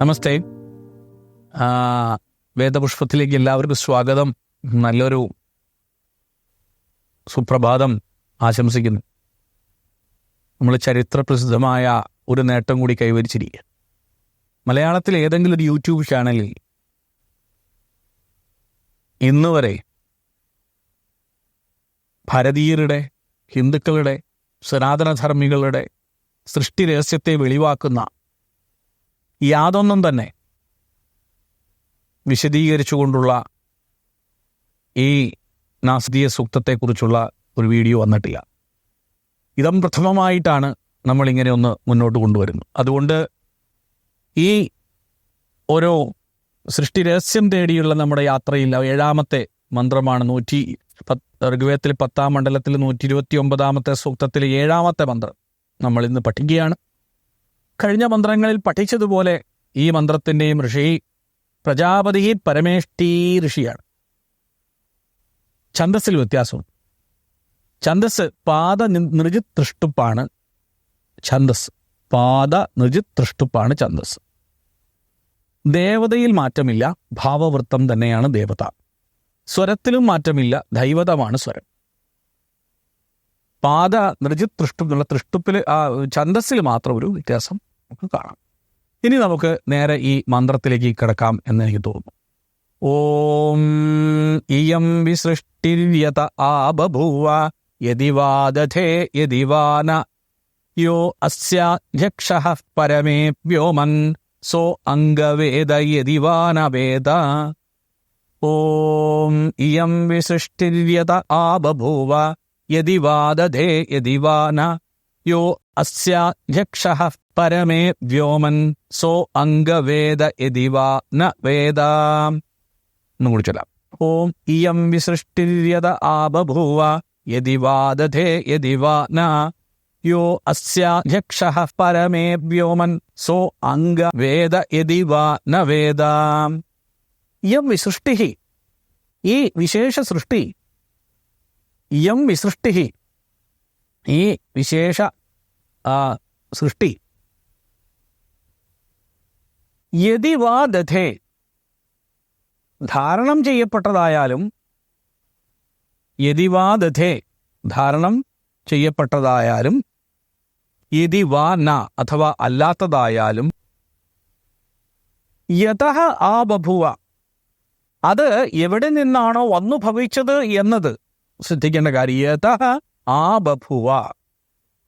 നമസ്തേ. വേദപുഷ്പത്തിലേക്ക് എല്ലാവർക്കും സ്വാഗതം. നല്ലൊരു സുപ്രഭാതം ആശംസിക്കുന്നു. നമ്മൾ ചരിത്രപ്രസിദ്ധമായ ഒരു നേട്ടം കൂടി കൈവരിച്ചിരിക്കുക മലയാളത്തിൽ ഏതെങ്കിലും ഒരു യൂട്യൂബ് ചാനലിൽ ഇന്ന് വരെ ഭാരതീയരുടെ ഹിന്ദുക്കളുടെ സനാതനധർമ്മികളുടെ സൃഷ്ടി രഹസ്യത്തെ വെളിവാക്കുന്ന യാതൊന്നും തന്നെ വിശദീകരിച്ചുകൊണ്ടുള്ള ഈ നാസ്തീയ സൂക്തത്തെക്കുറിച്ചുള്ള ഒരു വീഡിയോ വന്നിട്ടില്ല. ഇതം പ്രഥമമായിട്ടാണ് നമ്മളിങ്ങനെ ഒന്ന് മുന്നോട്ട് കൊണ്ടുവരുന്നത്. അതുകൊണ്ട് ഈ ഓരോ സൃഷ്ടി രഹസ്യം തേടിയുള്ള നമ്മുടെ യാത്രയിൽ ഏഴാമത്തെ മന്ത്രമാണ് നൂറ്റി ഋഗ്വേദത്തിൽ പത്താം മണ്ഡലത്തിൽ നൂറ്റി ഇരുപത്തി ഒമ്പതാമത്തെ സൂക്തത്തിലെ ഏഴാമത്തെ മന്ത്രം നമ്മൾ ഇന്ന് പഠിക്കുകയാണ്. കഴിഞ്ഞ മന്ത്രങ്ങളിൽ പഠിച്ചതുപോലെ ഈ മന്ത്രത്തിന്റെയും ഋഷി പ്രജാപതി പരമേഷ്ടി ഋഷിയാണ്. ഛന്ദസ്സിൽ വ്യത്യാസമുണ്ട്. ഛന്ദസ് പാദ നൃജി തൃഷ്ടുപ്പാണ് ഛന്ദസ് പാദ നൃജി തൃഷ്ടുപ്പാണ് ഛന്ദസ് ദേവതയിൽ മാറ്റമില്ല ഭാവവൃത്തം തന്നെയാണ് ദേവത. സ്വരത്തിലും മാറ്റമില്ല ദൈവതമാണ് സ്വരം. പാദ നൃജി തൃഷ്ടുപ്പ് എന്നുള്ള തൃഷ്ടുപ്പിൽ ആ ഛന്ദസ്സിൽ മാത്രം ഒരു വ്യത്യാസം നമുക്ക് കാണാം. ഇനി നമുക്ക് നേരെ ഈ മന്ത്രത്തിലേക്ക് കിടക്കാം എന്ന് എനിക്ക് തോന്നുന്നു. ഓം ഇയം വിസൃഷ്ടിര്യത ആ ബഭൂവ യതി വാദധേ യതി വാന യോ അസ്യാധ്യക്ഷ പരമേ വ്യോമൻ സോ അംഗവേദ യതിവാന വേദ. ഓം ഇയം വിസൃഷ്ടിര്യത ആ ബഭൂവ യതിവാദേ യതിവാന യതി വാന യോ അസ്യാധ്യക്ഷ പരമേ വ്യോമൻ സോ അംഗവേദ യതി വാ ന വേദ. എന്നും കൂടി ചൊല്ലാം. ഓം ഇയം വിസൃഷ്ടിര്യത ആബഭൂവ യതിവാദധേ യതി വാദധേ യതി വാ ന. യോ അസ്യാധ്യക്ഷ പരമേ വ്യോമൻ സോ അംഗവേദ യതി വാ ന വേദ. ഇയം വിസൃഷ്ടി ഈ വിശേഷ സൃഷ്ടി. ഇയം വിസൃഷ്ടി ഈ വിശേഷ സൃഷ്ടി. യതി ധാരണം ചെയ്യപ്പെട്ടതായാലും യതി ധാരണം ചെയ്യപ്പെട്ടതായാലും യതി വാ ന അഥവാ അല്ലാത്തതായാലും യഥ ആബഭുവ. ബഭുവ അത് എവിടെ നിന്നാണോ വന്നു ഭവിച്ചത് എന്നത് ശ്രദ്ധിക്കേണ്ട കാര്യം. യഥ ആ ബഭുവ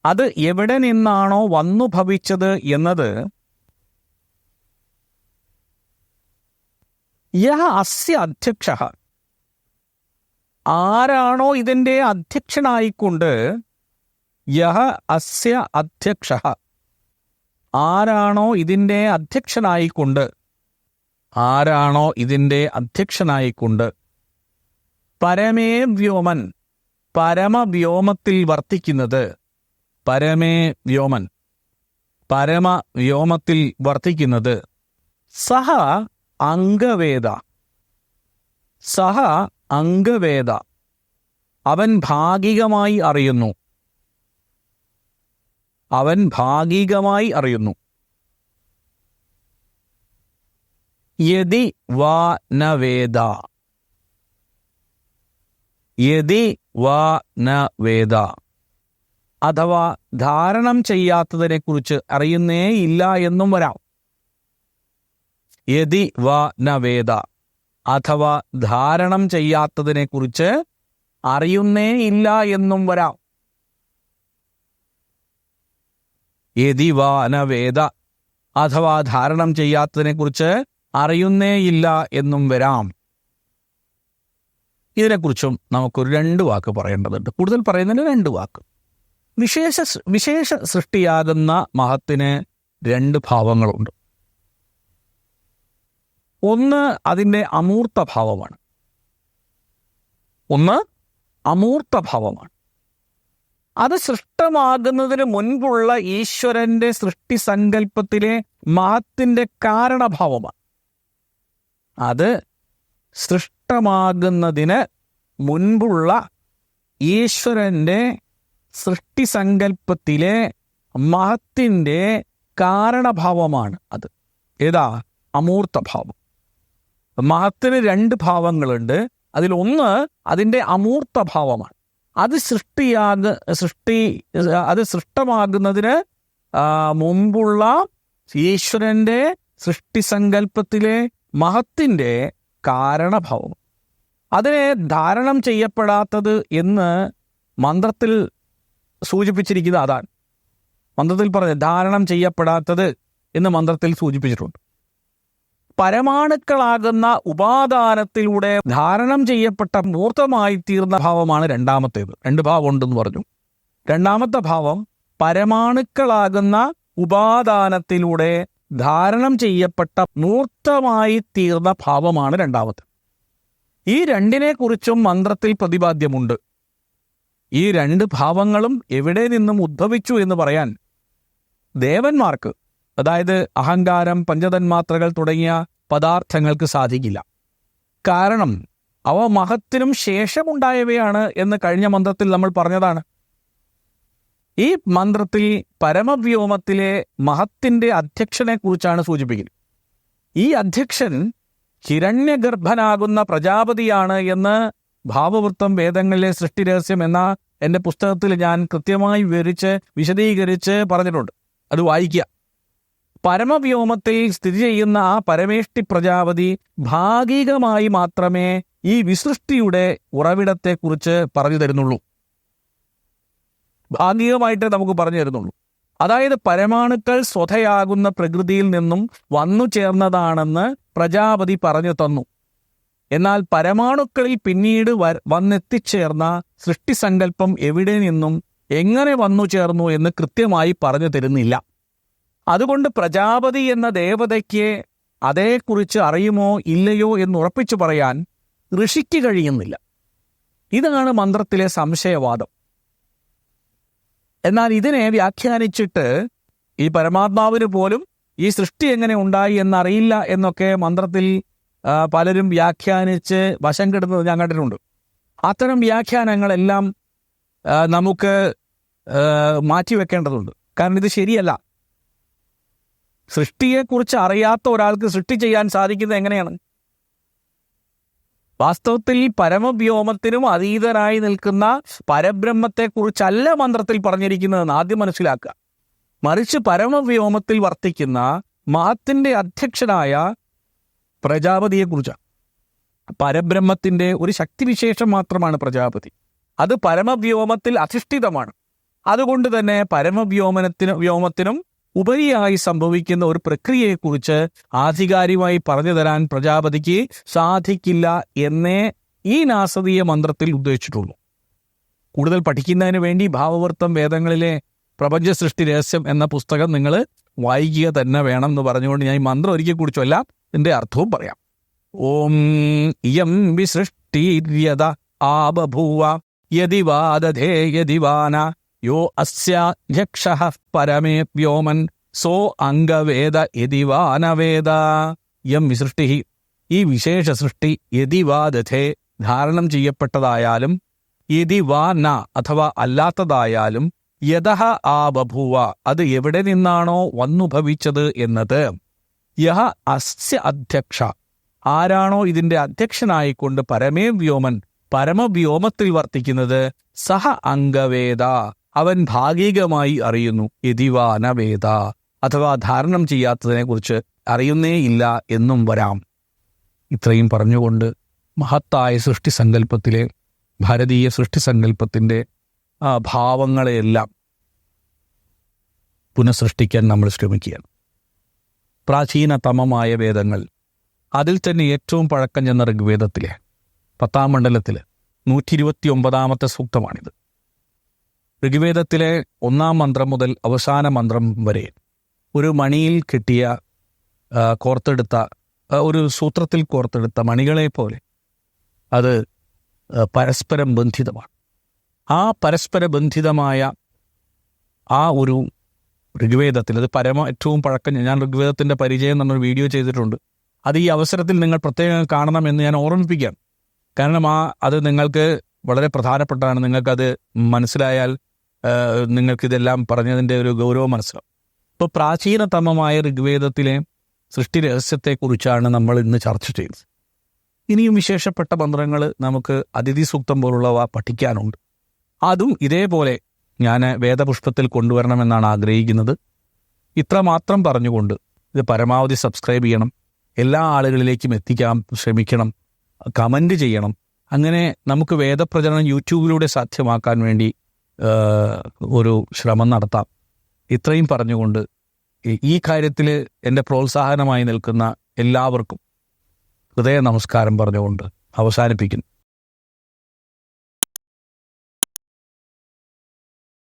അത് എവിടെ നിന്നാണോ വന്നു ഭവിച്ചത് എന്നത് യഹ അധ്യക്ഷ. ആരാണോ ഇതിന്റെ അധ്യക്ഷനായിക്കൊണ്ട് യഹ അസ്യ അധ്യക്ഷ. ആരാണോ ഇതിന്റെ അധ്യക്ഷനായിക്കൊണ്ട് ആരാണോ ഇതിന്റെ അധ്യക്ഷനായിക്കൊണ്ട്. പരമേ വ്യോമൻ പരമവ്യോമത്തിൽ വർത്തിക്കുന്നത് പരമേ വ്യോമൻ പരമ വ്യോമത്തിൽ വർത്തിക്കുന്നത്. സഹ അംഗവേദ. സഹ അംഗവേദ. അവൻ ഭാഗികമായി അറിയുന്നു. അവൻ ഭാഗികമായി അറിയുന്നു. യതി വാ നവേദ വേദ. യതി വാ നവേദ വേദ. അഥവാ ധാരണം ചെയ്യാത്തതിനെ കുറിച്ച് അറിയുന്നേ ഇല്ല എന്നും വരാം. യതി വ ന വേദ. അഥവാ ധാരണം ചെയ്യാത്തതിനെ കുറിച്ച് അറിയുന്നേ ഇല്ല എന്നും വരാം. യതി വ ന വേദ. അഥവാ ധാരണം ചെയ്യാത്തതിനെ കുറിച്ച് അറിയുന്നേ ഇല്ല എന്നും വരാം. ഇതിനെക്കുറിച്ചും നമുക്കൊരു രണ്ട് വാക്ക് പറയേണ്ടതുണ്ട്. കൂടുതൽ പറയുന്നതിന് രണ്ട് വാക്ക്. വിശേഷ വിശേഷ സൃഷ്ടിയാകുന്ന മഹത്തിന് രണ്ട് ഭാവങ്ങളുണ്ട്. ഒന്ന് അതിന്റെ അമൂർത്ത ഭാവമാണ്. ഒന്ന് അമൂർത്ത ഭാവമാണ്. അത് സൃഷ്ടമാകുന്നതിന് മുൻപുള്ള ഈശ്വരന്റെ സൃഷ്ടി സങ്കല്പത്തിലെ മഹത്തിന്റെ കാരണഭാവമാണ്. അത് സൃഷ്ടമാകുന്നതിന് മുൻപുള്ള ഈശ്വരന്റെ സൃഷ്ടി സങ്കല്പത്തിലെ മഹത്തിന്റെ കാരണഭാവമാണ് അത്. ഏതാ? അമൂർത്ത ഭാവം. മഹത്തിന് രണ്ട് ഭാവങ്ങളുണ്ട്. അതിലൊന്ന് അതിന്റെ അമൂർത്ത ഭാവമാണ്. അത് സൃഷ്ടിയാക സൃഷ്ടി അത് സൃഷ്ടമാകുന്നതിന് മുമ്പുള്ള ഈശ്വരന്റെ സൃഷ്ടി സൃഷ്ടിസങ്കല്പത്തിലെ മഹത്തിന്റെ കാരണഭാവം. അതിനെ ധാരണം ചെയ്യപ്പെടാത്തത് എന്ന് മന്ത്രത്തിൽ സൂചിപ്പിച്ചിരിക്കുന്നത് അതാണ്. മന്ത്രത്തിൽ പറഞ്ഞ ധാരണം ചെയ്യപ്പെടാത്തത് എന്ന് മന്ത്രത്തിൽ സൂചിപ്പിച്ചിട്ടുണ്ട്. പരമാണുക്കളാകുന്ന ഉപാദാനത്തിലൂടെ ധാരണം ചെയ്യപ്പെട്ട മൂർത്തമായി തീർന്ന ഭാവമാണ് രണ്ടാമത്തേത്. രണ്ട് ഭാവം ഉണ്ടെന്ന് പറഞ്ഞു. രണ്ടാമത്തെ ഭാവം പരമാണുക്കളാകുന്ന ഉപാദാനത്തിലൂടെ ധാരണം ചെയ്യപ്പെട്ട മൂർത്തമായി തീർന്ന ഭാവമാണ് രണ്ടാമത്തെ. ഈ രണ്ടിനെ കുറിച്ചും മന്ത്രത്തിൽ പ്രതിപാദ്യമുണ്ട്. ഈ രണ്ട് ഭാവങ്ങളും എവിടെ നിന്നും ഉദ്ഭവിച്ചു എന്ന് പറയാൻ ദേവന്മാർക്ക് അതായത് അഹങ്കാരം പഞ്ചതന്മാത്രകൾ തുടങ്ങിയ പദാർത്ഥങ്ങൾക്ക് സാധിക്കില്ല. കാരണം അവ മഹത്തിനും ശേഷമുണ്ടായവയാണ് എന്ന് കഴിഞ്ഞ മന്ത്രത്തിൽ നമ്മൾ പറഞ്ഞതാണ്. ഈ മന്ത്രത്തിൽ പരമവ്യോമത്തിലെ മഹത്തിന്റെ അധ്യക്ഷനെ കുറിച്ചാണ് സൂചിപ്പിക്കുന്നത്. ഈ അധ്യക്ഷൻ ഹിരണ്യഗർഭനാകുന്ന പ്രജാപതിയാണ് എന്ന് ഭാവവൃത്തം വേദങ്ങളിലെ സൃഷ്ടി രഹസ്യം എന്ന എന്റെ പുസ്തകത്തിൽ ഞാൻ കൃത്യമായി വിവരിച്ച് വിശദീകരിച്ച് പറഞ്ഞിട്ടുണ്ട്. അത് വായിക്കുക. പരമവ്യോമത്തിൽ സ്ഥിതി ചെയ്യുന്ന ആ പരമേഷ്ടി പ്രജാപതി ഭാഗികമായി മാത്രമേ ഈ വിസൃഷ്ടിയുടെ ഉറവിടത്തെക്കുറിച്ച് പറഞ്ഞു തരുന്നുള്ളൂ. ഭാഗികമായിട്ട് നമുക്ക് പറഞ്ഞു തരുന്നുള്ളൂ. അതായത് പരമാണുക്കൾ സ്വതയാകുന്ന പ്രകൃതിയിൽ നിന്നും വന്നു ചേർന്നതാണെന്ന് പ്രജാപതി പറഞ്ഞു തന്നു. എന്നാൽ പരമാണുക്കളിൽ പിന്നീട് വന്നെത്തിച്ചേർന്ന സൃഷ്ടിസങ്കല്പം എവിടെ നിന്നും എങ്ങനെ വന്നു ചേർന്നു എന്ന് കൃത്യമായി പറഞ്ഞു തരുന്നില്ല. അതുകൊണ്ട് പ്രജാപതി എന്ന ദേവതയ്ക്ക് അതേക്കുറിച്ച് അറിയുമോ ഇല്ലയോ എന്ന് ഉറപ്പിച്ചു പറയാൻ ഋഷിക്ക് കഴിയുന്നില്ല. ഇതാണ് മന്ത്രത്തിലെ സംശയവാദം. എന്നാൽ ഇതിനെ വ്യാഖ്യാനിച്ചിട്ട് ഈ പരമാത്മാവിന് പോലും ഈ സൃഷ്ടി എങ്ങനെ ഉണ്ടായി എന്നറിയില്ല എന്നൊക്കെ മന്ത്രത്തിൽ പലരും വ്യാഖ്യാനിച്ച് വശം കെടുന്നത് ഞാൻ കണ്ടിട്ടുണ്ട്. അത്തരം വ്യാഖ്യാനങ്ങളെല്ലാം നമുക്ക് മാറ്റിവെക്കേണ്ടതുണ്ട്. കാരണം ഇത് ശരിയല്ല. സൃഷ്ടിയെക്കുറിച്ച് അറിയാത്ത ഒരാൾക്ക് സൃഷ്ടി ചെയ്യാൻ സാധിക്കുന്നത് എങ്ങനെയാണ്? വാസ്തവത്തിൽ പരമവ്യോമത്തിനും അതീതനായി നിൽക്കുന്ന പരബ്രഹ്മത്തെക്കുറിച്ചല്ല മന്ത്രത്തിൽ പറഞ്ഞിരിക്കുന്നതെന്ന് ആദ്യം മനസ്സിലാക്കുക. മറിച്ച് പരമവ്യോമത്തിൽ വർത്തിക്കുന്ന മഹത്തിന്റെ അധ്യക്ഷനായ പ്രജാപതിയെക്കുറിച്ചാണ്. പരബ്രഹ്മത്തിന്റെ ഒരു ശക്തിവിശേഷം മാത്രമാണ് പ്രജാപതി. അത് പരമവ്യോമത്തിൽ അധിഷ്ഠിതമാണ്. അതുകൊണ്ട് തന്നെ പരമവ്യോമനത്തിന് വ്യോമത്തിനും ഉപരിയായി സംഭവിക്കുന്ന ഒരു പ്രക്രിയയെക്കുറിച്ച് ആധികാരികമായി പറഞ്ഞു തരാൻ പ്രജാപതിക്ക് സാധിക്കില്ല എന്നേ ഈ നാസതീയ മന്ത്രത്തിൽ ഉദ്ദേശിച്ചിട്ടുള്ളൂ. കൂടുതൽ പഠിക്കുന്നതിന് വേണ്ടി ഭാവവൃത്തം വേദങ്ങളിലെ പ്രപഞ്ച സൃഷ്ടി രഹസ്യം എന്ന പുസ്തകം നിങ്ങൾ വായിക്കുക തന്നെ വേണം എന്ന് പറഞ്ഞുകൊണ്ട് ഞാൻ ഈ മന്ത്രം ഒരിക്കൽ കൂടി ചൊല്ലാം അർത്ഥവും പറയാം. ഓം ഇയം വിസൃഷ്ടീര്യത ആബഭൂവ യതി യതിവാന യതി വാന യോ അസ്യാധ്യക്ഷ പരമേ വ്യോമൻ സോ അംഗവേദ യതി വാനവേദ യം വിസൃഷ്ടി ഈ വിശേഷ സൃഷ്ടി യതി വാദധേ ധാരണം ചെയ്യപ്പെട്ടതായാലും യതി വാ ന അഥവാ അല്ലാത്തതായാലും യഥ ആ ബഭൂവ അത് എവിടെ നിന്നാണോ വന്നുഭവിച്ചത് എന്നത് യഹ അസ്യ അധ്യക്ഷ. ആരാണോ ഇതിന്റെ അധ്യക്ഷനായിക്കൊണ്ട് പരമേ വ്യോമൻ പരമവ്യോമത്തിൽ വർത്തിക്കുന്നത് സഹ അംഗവേദ. അവൻ ഭാഗികമായി അറിയുന്നു. യതിവാനവേദ അഥവാ ധാരണം ചെയ്യാത്തതിനെ കുറിച്ച് അറിയുന്നേയില്ല എന്നും വരാം. ഇത്രയും പറഞ്ഞുകൊണ്ട് മഹത്തായ സൃഷ്ടിസങ്കല്പത്തിലെ ഭാരതീയ സൃഷ്ടിസങ്കല്പത്തിന്റെ ആ ഭാവങ്ങളെയെല്ലാം പുനഃസൃഷ്ടിക്കാൻ നമ്മൾ ശ്രമിക്കുകയാണ്. പ്രാചീനതമമായ വേദങ്ങൾ അതിൽ തന്നെ ഏറ്റവും പഴക്കം ചെന്ന ഋഗ്വേദത്തിലെ പത്താം മണ്ഡലത്തിൽ നൂറ്റി ഇരുപത്തി ഒമ്പതാമത്തെ സൂക്തമാണിത്. ഋഗ്വേദത്തിലെ ഒന്നാം മന്ത്രം മുതൽ അവസാന മന്ത്രം വരെ ഒരു മണിയിൽ കിട്ടിയ കോർത്തെടുത്ത ഒരു സൂത്രത്തിൽ കോർത്തെടുത്ത മണികളെ പോലെ അത് പരസ്പരം ബന്ധിതമാണ്. ആ പരസ്പര ബന്ധിതമായ ആ ഒരു ഋഗ്വേദത്തിൽ അത് പരമ ഏറ്റവും പഴക്കം ഞാൻ ഋഗ്വേദത്തിന്റെ പരിചയം എന്നൊരു വീഡിയോ ചെയ്തിട്ടുണ്ട്. അത് ഈ അവസരത്തിൽ നിങ്ങൾ പ്രത്യേകം കാണണം എന്ന് ഞാൻ ഓർമ്മിപ്പിക്കാം കാരണം ആ അത് നിങ്ങൾക്ക് വളരെ പ്രധാനപ്പെട്ടതാണ്. നിങ്ങൾക്കത് മനസ്സിലായാൽ നിങ്ങൾക്കിതെല്ലാം പറഞ്ഞതിന്റെ ഒരു ഗൗരവം മനസ്സിലാവും ഇപ്പോൾ പ്രാചീനതമമായ ഋഗ്വേദത്തിലെ സൃഷ്ടി രഹസ്യത്തെക്കുറിച്ചാണ് നമ്മൾ ഇന്ന് ചർച്ച ചെയ്യുന്നത്. ഇനിയും വിശേഷപ്പെട്ട മന്ത്രങ്ങൾ നമുക്ക് അതിഥി സൂക്തം പോലുള്ളവ പഠിക്കാനുണ്ട്. അതും ഇതേപോലെ ഞാൻ വേദപുഷ്പത്തിൽ കൊണ്ടുവരണമെന്നാണ് ആഗ്രഹിക്കുന്നത്. ഇത്ര മാത്രം പറഞ്ഞുകൊണ്ട് ഇത് പരമാവധി സബ്സ്ക്രൈബ് ചെയ്യണം. എല്ലാ ആളുകളിലേക്കും എത്തിക്കാൻ ശ്രമിക്കണം. കമന്റ് ചെയ്യണം. അങ്ങനെ നമുക്ക് വേദപ്രചരണം യൂട്യൂബിലൂടെ സാധ്യമാക്കാൻ വേണ്ടി ഒരു ശ്രമം നടത്താം. ഇത്രയും പറഞ്ഞുകൊണ്ട് ഈ- കാര്യത്തിൽ എന്റെ പ്രോത്സാഹനമായി നിൽക്കുന്ന എല്ലാവർക്കും ഹൃദയ നമസ്കാരം പറഞ്ഞുകൊണ്ട് അവസാനിപ്പിക്കുന്നു.